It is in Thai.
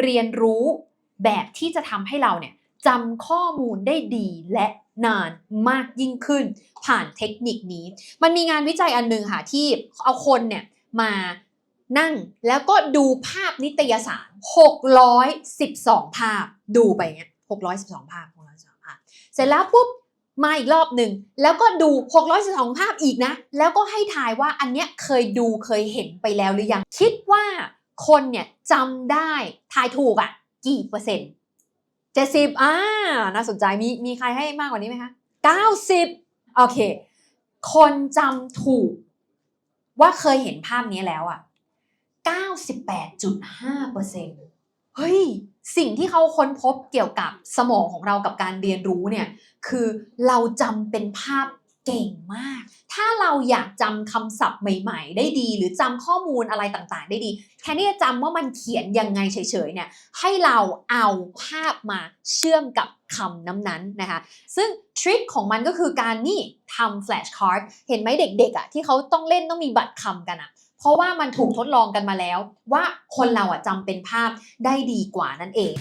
เรียนรู้แบบที่จะทำให้เราเนี่ยจำข้อมูลได้ดีและนานมากยิ่งขึ้น ผ่านเทคนิคนี้ มันมีงานวิจัยอันหนึ่งค่ะที่เอาคนเนี่ยมานั่งแล้วก็ดูภาพนิตยสาร 612 ภาพ ดูไปเงี้ย612 ภาพ612ภาพ เสร็จแล้วปุ๊บมาอีกรอบหนึ่งแล้วก็ดู 612 ภาพอีกนะ แล้วก็ให้ทายว่าอันเนี้ยเคยดูเคยเห็นไปแล้วหรือยัง คิดว่า คนเนี่ยจำได้ทายถูกอะ่ะ กี่เปอร์เซ็นต์เจ็ดสิบอ่าน่าสนใจมีมีใครให้มากกว่านี้ไหมคะเก้าสิบโอเค คนจำถูก ว่าเคยเห็นภาพนี้แล้วอะ98.5เปอร์เซ็นต์เฮ้ย สิ่งที่เขาค้นพบเกี่ยวกับสมองของเรากับการเรียนรู้เนี่ย คือเราจำเป็นภาพ เก่งมาก ถ้าเราอยากจำคำศัพท์ใหม่ ๆ ได้ดี หรือจำข้อมูลอะไรต่างๆ ได้ดีแทนที่จะจำว่ามันเขียนยังไงเฉยๆเนี่ย ให้เราเอาภาพมาเชื่อมกับคำนั้นๆนะคะ ซึ่งทริคของมันก็คือการนี่ทำแฟลชการ์ด เห็นไหมเด็กๆอะที่เขาต้องเล่นต้องมีบัตรคำกันอะ เพราะว่ามันถูกทดลองกันมาแล้ว ว่าคนเราอะจำเป็นภาพได้ดีกว่านั่นเอง